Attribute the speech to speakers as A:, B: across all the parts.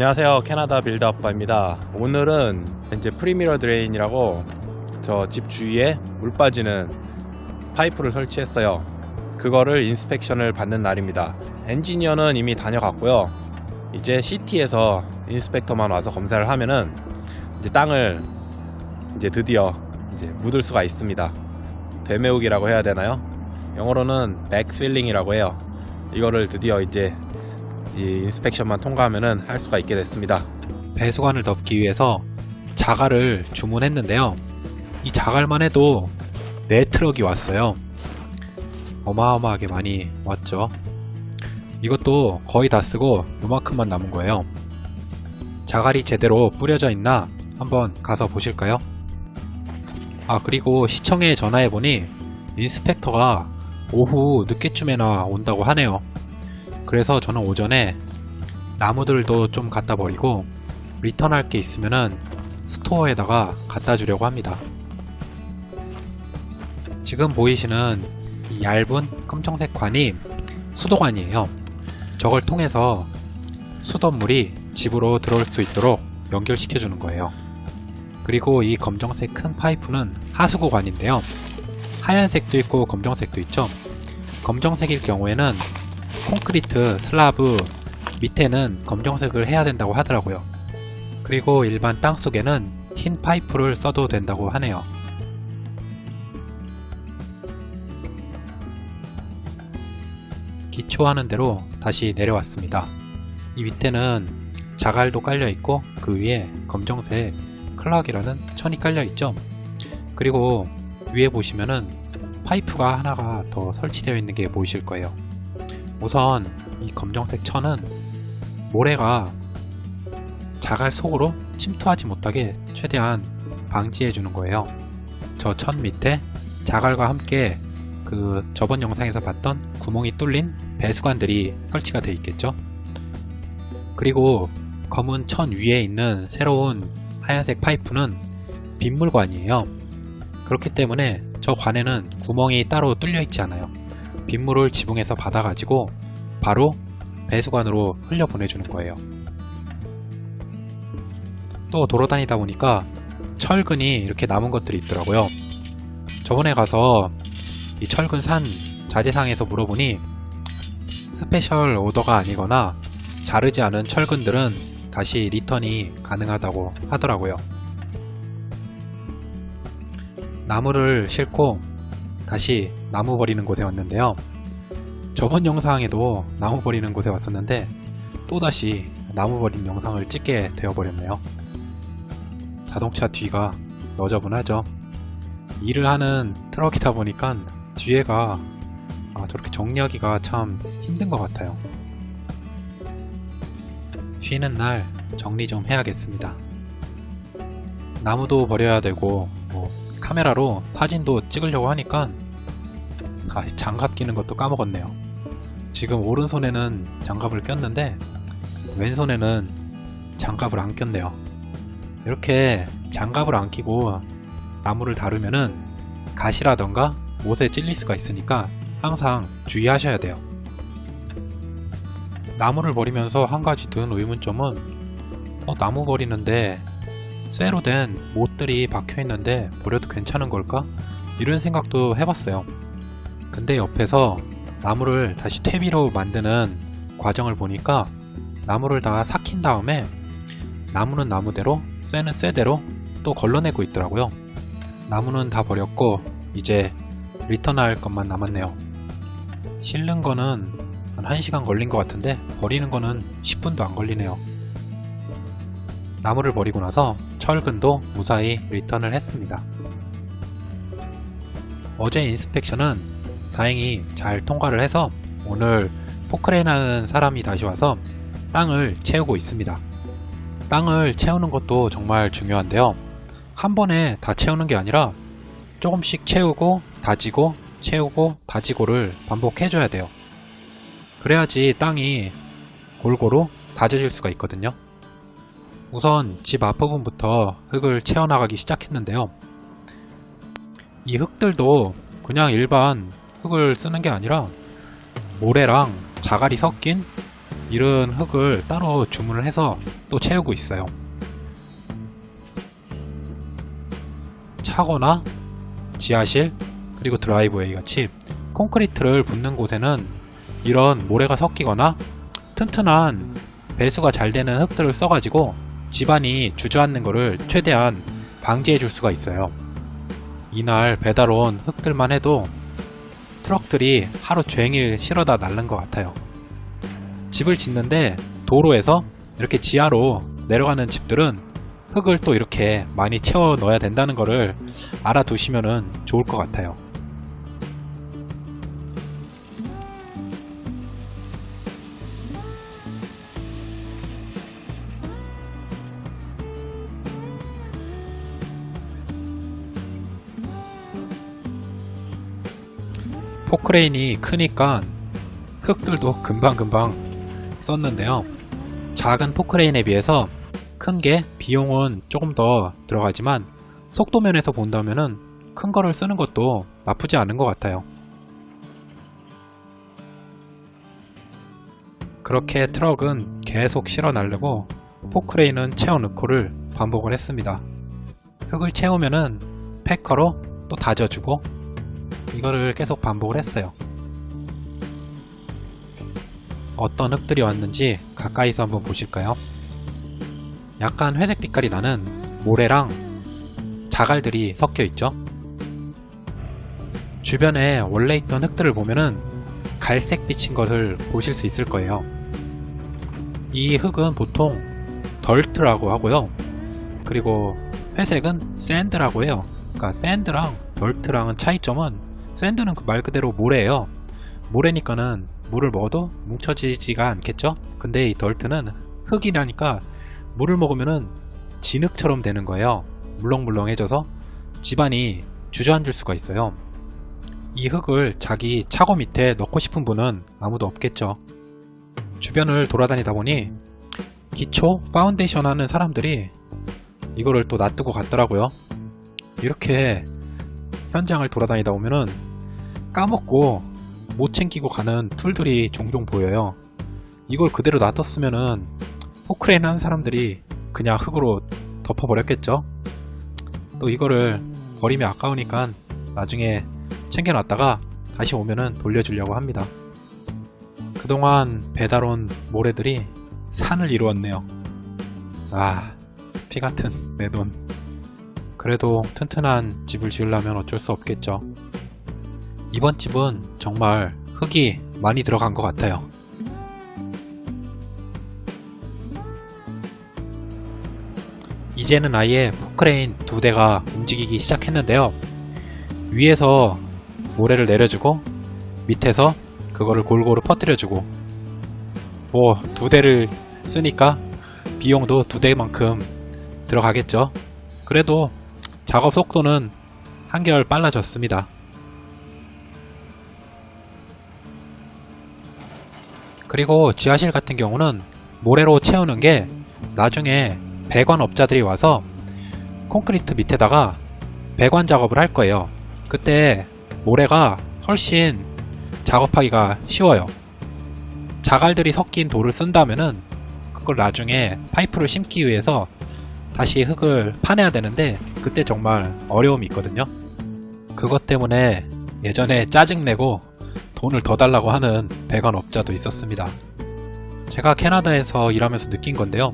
A: 안녕하세요. 캐나다 빌드 아빠입니다. 오늘은 이제 프리미러 드레인이라고 저 집 주위에 물 빠지는 파이프를 설치했어요. 그거를 인스펙션을 받는 날입니다. 엔지니어는 이미 다녀갔고요. 이제 시티에서 인스펙터만 와서 검사를 하면은 이제 땅을 이제 드디어 이제 묻을 수가 있습니다. 되메우기라고 해야 되나요? 영어로는 백필링이라고 해요. 이거를 드디어 이제 이 인스펙션만 통과하면은 할 수가 있게 됐습니다.
B: 배수관을 덮기 위해서 자갈을 주문했는데요. 이 자갈만 해도 4트럭이 왔어요. 어마어마하게 많이 왔죠. 이것도 거의 다 쓰고 요만큼만 남은 거예요. 자갈이 제대로 뿌려져 있나 한번 가서 보실까요? 아 그리고 시청에 전화해보니 인스펙터가 오후 늦게쯤에나 온다고 하네요. 그래서 저는 오전에 나무들도 좀 갖다 버리고 리턴할 게 있으면은 스토어에다가 갖다 주려고 합니다. 지금 보이시는 이 얇은 검정색 관이 수도관이에요. 저걸 통해서 수돗물이 집으로 들어올 수 있도록 연결시켜 주는 거예요. 그리고 이 검정색 큰 파이프는 하수구관인데요. 하얀색도 있고 검정색도 있죠. 검정색일 경우에는 콘크리트 슬라브 밑에는 검정색을 해야 된다고 하더라고요. 그리고 일반 땅 속에는 흰 파이프를 써도 된다고 하네요. 기초하는 대로 다시 내려왔습니다. 이 밑에는 자갈도 깔려 있고 그 위에 검정색 클락이라는 천이 깔려 있죠. 그리고 위에 보시면은 파이프가 하나가 더 설치되어 있는 게 보이실 거예요. 우선 이 검정색 천은 모래가 자갈 속으로 침투하지 못하게 최대한 방지해 주는 거예요. 저 천 밑에 자갈과 함께 그 저번 영상에서 봤던 구멍이 뚫린 배수관들이 설치가 되어 있겠죠. 그리고 검은 천 위에 있는 새로운 하얀색 파이프는 빗물관이에요. 그렇기 때문에 저 관에는 구멍이 따로 뚫려 있지 않아요. 빗물을 지붕에서 받아가지고 바로 배수관으로 흘려 보내주는 거예요. 또 돌아다니다 보니까 철근이 이렇게 남은 것들이 있더라고요. 저번에 가서 이 철근 산 자재상에서 물어보니 스페셜 오더가 아니거나 자르지 않은 철근들은 다시 리턴이 가능하다고 하더라고요. 나무를 싣고 다시 나무 버리는 곳에 왔는데요. 저번 영상에도 나무 버리는 곳에 왔었는데 또다시 나무 버린 영상을 찍게 되어버렸네요. 자동차 뒤가 너저분하죠. 일을 하는 트럭이다 보니까 뒤에가 아, 저렇게 정리하기가 참 힘든 것 같아요. 쉬는 날 정리 좀 해야겠습니다. 나무도 버려야 되고 뭐 카메라로 사진도 찍으려고 하니까 아, 장갑 끼는 것도 까먹었네요. 지금 오른손에는 장갑을 꼈는데 왼손에는 장갑을 안 꼈네요. 이렇게 장갑을 안 끼고 나무를 다루면은 가시라던가 못에 찔릴 수가 있으니까 항상 주의하셔야 돼요. 나무를 버리면서 한 가지 든 의문점은 어, 나무 버리는데 쇠로 된 못들이 박혀 있는데 버려도 괜찮은 걸까? 이런 생각도 해봤어요. 근데 옆에서 나무를 다시 퇴비로 만드는 과정을 보니까 나무를 다 삭힌 다음에 나무는 나무대로 쇠는 쇠대로 또 걸러내고 있더라고요. 나무는 다 버렸고 이제 리턴할 것만 남았네요. 실는 거는 한 1시간 걸린 것 같은데 버리는 거는 10분도 안 걸리네요. 나무를 버리고 나서 철근도 무사히 리턴을 했습니다. 어제 인스펙션은 다행히 잘 통과를 해서 오늘 포크레인 하는 사람이 다시 와서 땅을 채우고 있습니다. 땅을 채우는 것도 정말 중요한데요. 한 번에 다 채우는 게 아니라 조금씩 채우고 다지고 채우고 다지고를 반복해줘야 돼요. 그래야지 땅이 골고루 다져질 수가 있거든요. 우선 집 앞부분부터 흙을 채워나가기 시작했는데요. 이 흙들도 그냥 일반 흙을 쓰는 게 아니라 모래랑 자갈이 섞인 이런 흙을 따로 주문을 해서 또 채우고 있어요. 차고나 지하실 그리고 드라이브웨이 같이 콘크리트를 붓는 곳에는 이런 모래가 섞이거나 튼튼한 배수가 잘 되는 흙들을 써가지고 집안이 주저앉는 것을 최대한 방지해 줄 수가 있어요. 이날 배달 온 흙들만 해도 트럭들이 하루 종일 실어다 날른 것 같아요. 집을 짓는데 도로에서 이렇게 지하로 내려가는 집들은 흙을 또 이렇게 많이 채워 넣어야 된다는 것을 알아두시면 좋을 것 같아요. 포크레인이 크니까 흙들도 금방금방 썼는데요. 작은 포크레인에 비해서 큰 게 비용은 조금 더 들어가지만 속도 면에서 본다면은 큰 거를 쓰는 것도 나쁘지 않은 것 같아요. 그렇게 트럭은 계속 실어 나르고 포크레인은 채워 넣고를 반복을 했습니다. 흙을 채우면은 패커로 또 다져주고 이거를 계속 반복을 했어요. 어떤 흙들이 왔는지 가까이서 한번 보실까요? 약간 회색 빛깔이 나는 모래랑 자갈들이 섞여 있죠. 주변에 원래 있던 흙들을 보면은 갈색 빛인 것을 보실 수 있을 거예요. 이 흙은 보통 덜트라고 하고요. 그리고 회색은 샌드라고 해요. 그러니까 샌드랑 덜트랑은 차이점은 샌드는 그 말 그대로 모래예요. 모래니까는 물을 먹어도 뭉쳐지지가 않겠죠? 근데 이 덜트는 흙이라니까 물을 먹으면은 진흙처럼 되는 거예요. 물렁물렁해져서 집안이 주저앉을 수가 있어요. 이 흙을 자기 차고 밑에 넣고 싶은 분은 아무도 없겠죠. 주변을 돌아다니다 보니 기초 파운데이션 하는 사람들이 이거를 또 놔두고 갔더라고요. 이렇게 현장을 돌아다니다 보면은 까먹고 못 챙기고 가는 툴들이 종종 보여요. 이걸 그대로 놔뒀으면은 포크레인 하는 사람들이 그냥 흙으로 덮어버렸겠죠. 또 이거를 버리면 아까우니까 나중에 챙겨놨다가 다시 오면은 돌려주려고 합니다. 그동안 배달 온 모래들이 산을 이루었네요. 아, 피 같은 내 돈. 그래도 튼튼한 집을 지으려면 어쩔 수 없겠죠. 이번 집은 정말 흙이 많이 들어간 것 같아요. 이제는 아예 포크레인 두 대가 움직이기 시작했는데요. 위에서 모래를 내려주고 밑에서 그거를 골고루 퍼뜨려주고 뭐 두 대를 쓰니까 비용도 두 대만큼 들어가겠죠. 그래도 작업 속도는 한결 빨라졌습니다. 그리고 지하실 같은 경우는 모래로 채우는 게 나중에 배관업자들이 와서 콘크리트 밑에다가 배관 작업을 할 거예요. 그때 모래가 훨씬 작업하기가 쉬워요. 자갈들이 섞인 돌을 쓴다면은 그걸 나중에 파이프를 심기 위해서 다시 흙을 파내야 되는데 그때 정말 어려움이 있거든요. 그것 때문에 예전에 짜증내고 돈을 더 달라고 하는 배관업자도 있었습니다. 제가 캐나다에서 일하면서 느낀 건데요.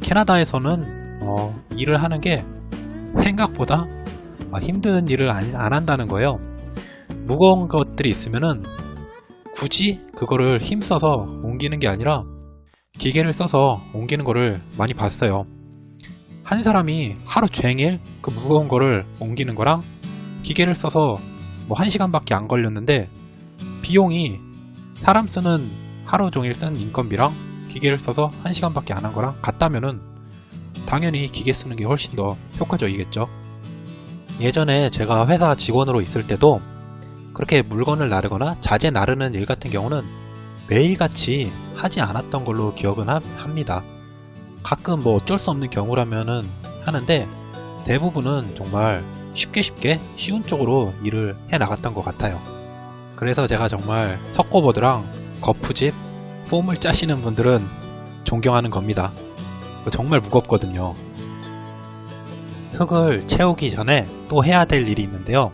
B: 캐나다에서는 어, 일을 하는 게 생각보다 아, 힘든 일을 안, 안 한다는 거예요. 무거운 것들이 있으면은 굳이 그거를 힘써서 옮기는 게 아니라 기계를 써서 옮기는 거를 많이 봤어요. 한 사람이 하루 종일 그 무거운 거를 옮기는 거랑 기계를 써서 뭐한 시간밖에 안 걸렸는데 비용이 사람 쓰는 하루 종일 쓴 인건비랑 기계를 써서 한 시간밖에 안 한 거랑 같다면은 당연히 기계 쓰는 게 훨씬 더 효과적이겠죠. 예전에 제가 회사 직원으로 있을 때도 그렇게 물건을 나르거나 자재 나르는 일 같은 경우는 매일같이 하지 않았던 걸로 기억은 하- 합니다. 가끔 뭐 어쩔 수 없는 경우라면은 하는데 대부분은 정말 쉽게 쉽게 쉬운 쪽으로 일을 해 나갔던 것 같아요. 그래서 제가 정말 석고보드랑 거푸집, 폼을 짜시는 분들은 존경하는 겁니다. 정말 무겁거든요. 흙을 채우기 전에 또 해야 될 일이 있는데요.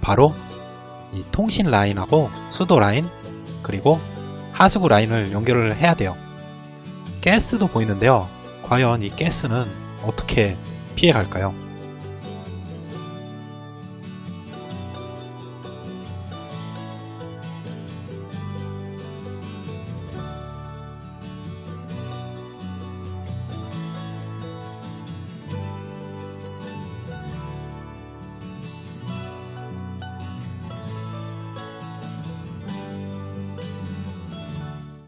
B: 바로 이 통신 라인하고 수도 라인 그리고 하수구 라인을 연결을 해야 돼요. 가스도 보이는데요. 과연 이 가스는 어떻게 피해 갈까요?